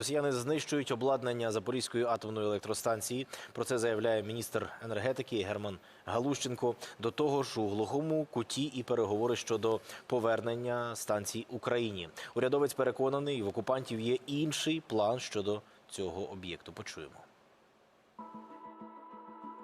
Росіяни знищують обладнання Запорізької атомної електростанції. Про це заявляє міністр енергетики Герман Галущенко. До того ж, у глухому куті і переговори щодо повернення станцій Україні. Урядовець переконаний, в окупантів є інший план щодо цього об'єкту. Почуємо.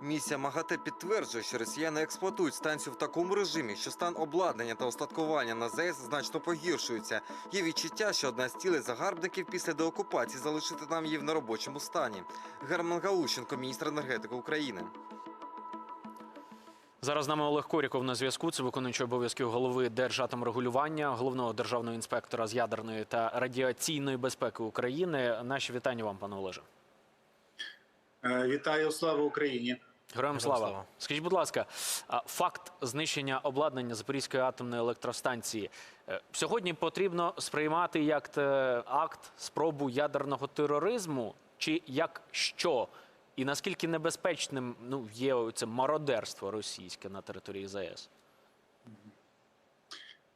Місія МАГАТЕ підтверджує, що росіяни експлуатують станцію в такому режимі, що стан обладнання та устаткування на ЗАЕС значно погіршується. Є відчуття, що одна з цілей загарбників після деокупації залишити нам її в неробочому стані. Герман Галущенко, міністр енергетики України. Зараз з нами Олег Коріков на зв'язку. Це виконуючий обов'язків голови Держатомрегулювання, головного державного інспектора з ядерної та радіаційної безпеки України. Наші вітання вам, пане Олеже. Е, Вітаю, слава Україні! Героям слава. слава. Скажіть, будь ласка, факт знищення обладнання Запорізької атомної електростанції е, сьогодні потрібно сприймати як акт спробу ядерного тероризму, чи як що? І наскільки небезпечним ну є це мародерство російське на території ЗАЕС?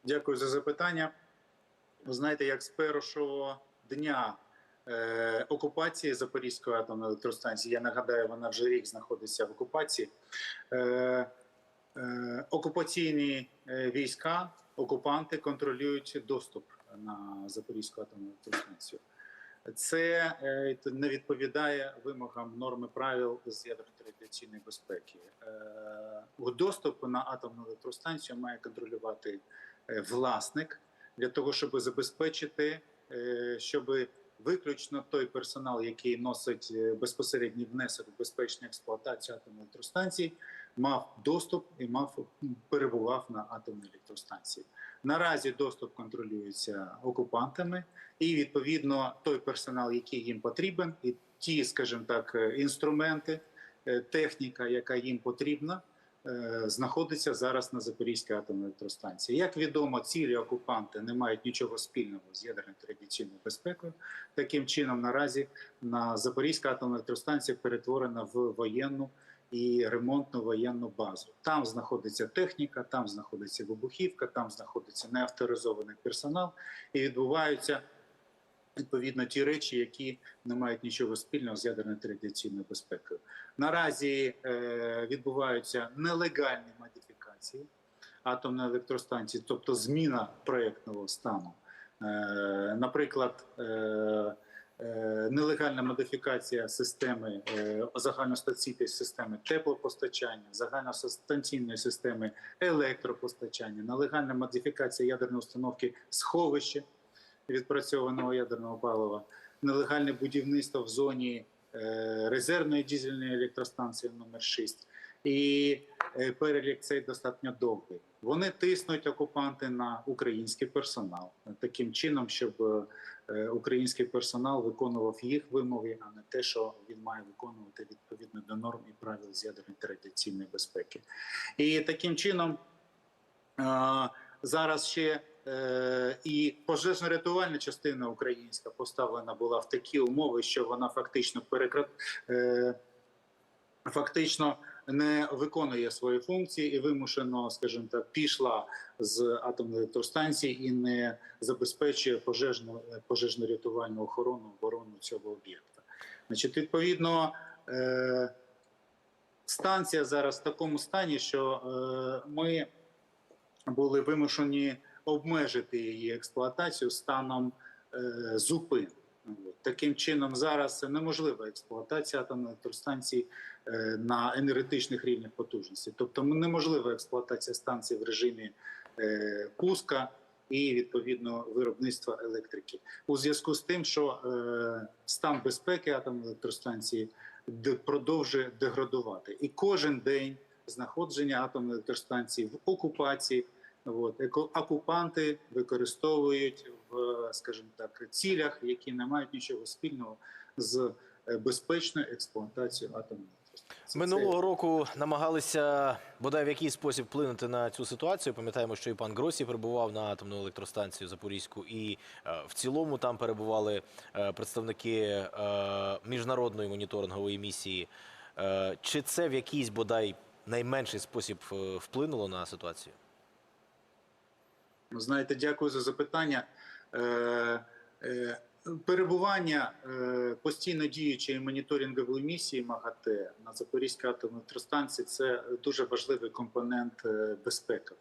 Дякую за запитання. Ви знаєте, як з першого дня е, окупації Запорізької атомної електростанції, я нагадаю, вона вже рік знаходиться в окупації. Е, е, окупаційні е, війська, окупанти контролюють доступ на Запорізьку атомну електростанцію. Це е, не відповідає вимогам норми правил з ядерно-радіаційної безпеки. Е, доступ на атомну електростанцію має контролювати е, власник для того, щоб забезпечити, е, щоб виключно той персонал, який носить е, безпосередній внесок в безпечну експлуатацію атомної електростанції, мав доступ і мав перебував на атомній електростанції. Наразі доступ контролюється окупантами, і відповідно той персонал, який їм потрібен, і ті, скажімо так, е, інструменти, е, техніка, яка їм потрібна, знаходиться зараз на Запорізькій атомній електростанції. Як відомо, цілі окупанти не мають нічого спільного з ядерною традиційною безпекою. Таким чином, наразі на Запорізька атомна електростанція перетворена в воєнну і ремонтну воєнну базу. Там знаходиться техніка, там знаходиться вибухівка, там знаходиться неавторизований персонал, і відбуваються відповідно ті речі, які не мають нічого спільного з ядерною традиційною безпекою. Наразі е, відбуваються нелегальні модифікації атомної електростанції, тобто зміна проєктного стану. Е, наприклад, е, е, нелегальна модифікація системи е, загальностанційної системи теплопостачання, загальностанційної системи електропостачання, нелегальна модифікація ядерної установки сховища відпрацьованого ядерного палива, нелегальне будівництво в зоні е, резервної дизельної електростанції номер 6 І е, перелік цей достатньо довгий. Вони тиснуть окупанти на український персонал таким чином, щоб е, український персонал виконував їх вимоги, а не те, що він має виконувати відповідно до норм і правил з ядерної традиційної безпеки. І таким чином зараз ще і пожежно-рятувальна частина українська поставлена була в такі умови, що вона фактично перекра... е, фактично не виконує свої функції і вимушено, скажімо так, пішла з атомної електростанції і не забезпечує пожежну пожежно-рятувальну охорону оборону цього об'єкта. Значить, відповідно. Е, Станція зараз в такому стані, що е, ми були вимушені обмежити її експлуатацію станом е, зупин. Таким чином, зараз неможлива експлуатація атомної електростанції е, на енергетичних рівнях потужності. Тобто неможлива експлуатація станції в режимі е, пуска і відповідно виробництва електрики. У зв'язку з тим, що е, стан безпеки атомної електростанції продовжує деградувати. І кожен день знаходження атомної електростанції в окупації. От, окупанти використовують в, скажімо так, цілях, які не мають нічого спільного з е, безпечною експлуатацією атомної. Минулого року намагалися бодай в якийсь спосіб вплинути на цю ситуацію. Пам'ятаємо, що і пан Гросі перебував на атомну електростанцію Запорізьку, і е, в цілому там перебували е, представники міжнародної моніторингової місії. Чи це в якийсь бодай найменший спосіб вплинуло на ситуацію? Знаєте, дякую за запитання. Е, е, Перебування е, постійно діючої моніторингової місії МАГАТЕ на Запорізькій атомній електростанції це дуже важливий компонент безпеки.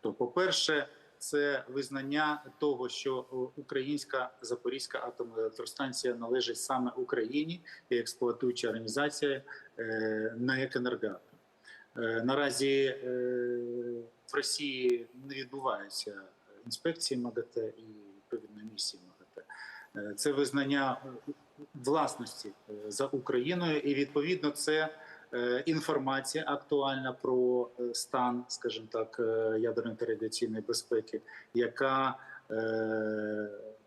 То, по-перше, це визнання того, що українська Запорізька атомна електростанція належить саме Україні і експлуатуюча організація НАЕК «Енергоатом». Е, Наразі е, в Росії не відбуваються інспекції МАГАТЕ і відповідно місії МАГАТЕ. Це визнання власності е, за Україною, і відповідно це інформація актуальна про стан, скажімо так, ядерної та безпеки, яка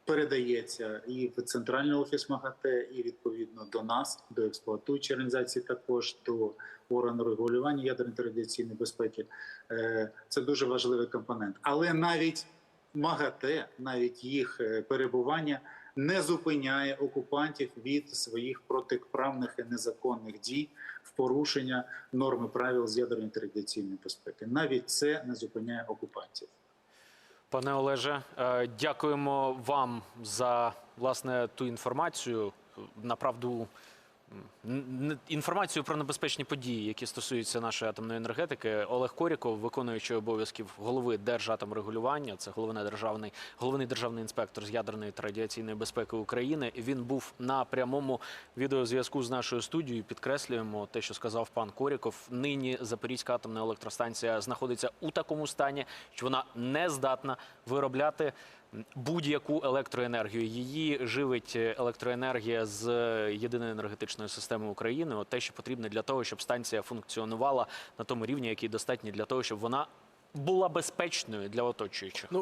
передається і в центральний офіс МАГАТЕ, і відповідно до нас, до експлуатуючої організації, також до органу регулювання ядерної та безпеки. Е, Це дуже важливий компонент. Але навіть МАГАТЕ, навіть їх е, перебування не зупиняє окупантів від своїх протиправних і незаконних дій в порушення норми правил з ядерної та радіаційної безпеки. Навіть це не зупиняє окупантів. Пане Олеже, е, дякуємо вам за власне ту інформацію. Направду інформацію про небезпечні події, які стосуються нашої атомної енергетики. Олег Коріков, виконуючий обов'язків голови Держатомрегулювання, це головний державний головний державний інспектор з ядерної та радіаційної безпеки України. Він був на прямому відеозв'язку з нашою студією. Підкреслюємо те, що сказав пан Коріков. Нині Запорізька атомна електростанція знаходиться у такому стані, що вона не здатна виробляти будь-яку електроенергію. Її живить електроенергія з єдиної енергетичної системи України. От те, що потрібно для того, щоб станція функціонувала на тому рівні, який достатній для того, щоб вона була безпечною для оточуючих.